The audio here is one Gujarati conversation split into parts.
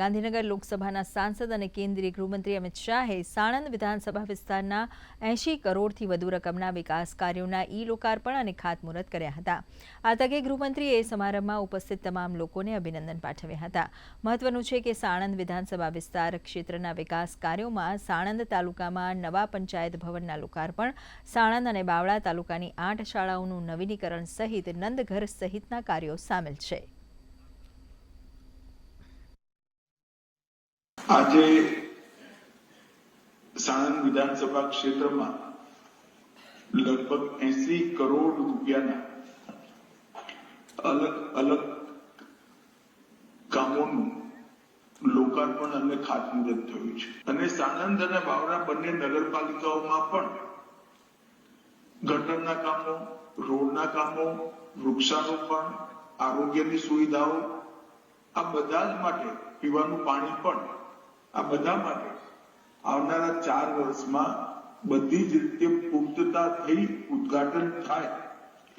ગાંધીનગર લોકસભાના સાંસદ અને કેન્દ્રીય ગૃહમંત્રી અમિત શાહે સાણંદ વિધાનસભા વિસ્તારના એંશી કરોડથી વધુ રકમના વિકાસ કાર્યોના ઈ લોકાર્પણ અને ખાતમુહૂર્ત કર્યા હતા. આ તકે ગૃહમંત્રીએ સમારંભમાં ઉપસ્થિત તમામ લોકોને અભિનંદન પાઠવ્યા હતા. મહત્વનું છે કે સાણંદ વિધાનસભા વિસ્તાર ક્ષેત્રના વિકાસ કાર્યોમાં સાણંદ તાલુકામાં નવા પંચાયત ભવનના લોકાર્પણ, સાણંદ અને બાવળા તાલુકાની આઠ શાળાઓનું નવીનીકરણ સહિત નંદઘર સહિતના કાર્યો સામેલ છે. આજે સાણંદ વિધાનસભા ક્ષેત્રમાં લગભગ એસી કરોડ રૂપિયાના અલગ અલગ કામોનું લોકાર્પણ અને ખાતમુહૂર્ત થયું છે. અને સાણંદ અને બાવરા બંને નગરપાલિકાઓમાં પણ ગટરના કામો, રોડના કામો, વૃક્ષારોપણ, આરોગ્યની સુવિધાઓ, આ બધા જ માટે પીવાનું પાણી પણ આ બધા માટે આવનારા ચાર વર્ષમાં બધી જ રીતે પૂર્તતા થઈ ઉદ્ઘાટન થાય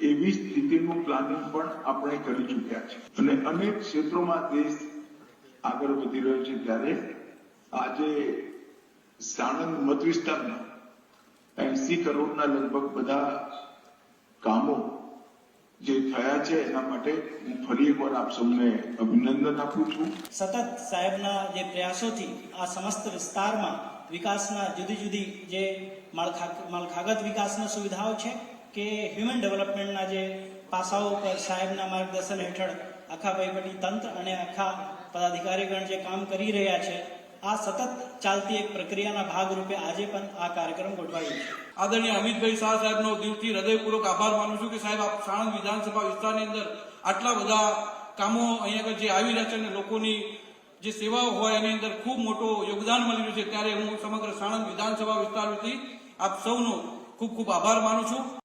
એવી સ્થિતિનું પ્લાનિંગ પણ આપણે કરી ચૂક્યા છે. અને અનેક ક્ષેત્રોમાં દેશ આગળ વધી રહ્યો છે ત્યારે આજે સાણંદ મત વિસ્તારના એસી કરોડના લગભગ બધા કામો થયા છે, એના માટે હું ફરી એકવાર આપ સૌને અભિનંદન આપું છું. સતત સાહેબના જે પ્રયાસોથી આ સમસ્ત વિસ્તારમાં વિકાસના જુદી જુદી જે માળખા માળખાગત વિકાસના સુવિધાઓ છે કે હ્યુમન ડેવલપમેન્ટના જે પાસાઓ પર સાહેબના માર્ગદર્શન હેઠળ આખા વહીવટી તંત્ર અને આખા પદાધિકારીગણ જે કામ કરી રહ્યા છે આ સતત ચાલતી એક પ્રક્રિયાના ભાગરૂપે આજે પણ આ કાર્યક્રમ ગોઠવાયો છે. આદરણીય અમિતભાઈ શાહ સાહેબનો દિલથી હૃદયપૂર્વક આભાર માનું છું કે સાહેબ, આપ સાણંદ વિધાનસભા વિસ્તારની અંદર આટલા બધા કામો અહીંયા જે આવી રહ્યા છે અને લોકોની જે સેવાઓ હોય એની અંદર ખૂબ મોટો યોગદાન મળી રહ્યું છે, ત્યારે હું સમગ્ર સાણંદ વિધાનસભા વિસ્તારથી આપ સૌનો ખૂબ ખૂબ આભાર માનું છું.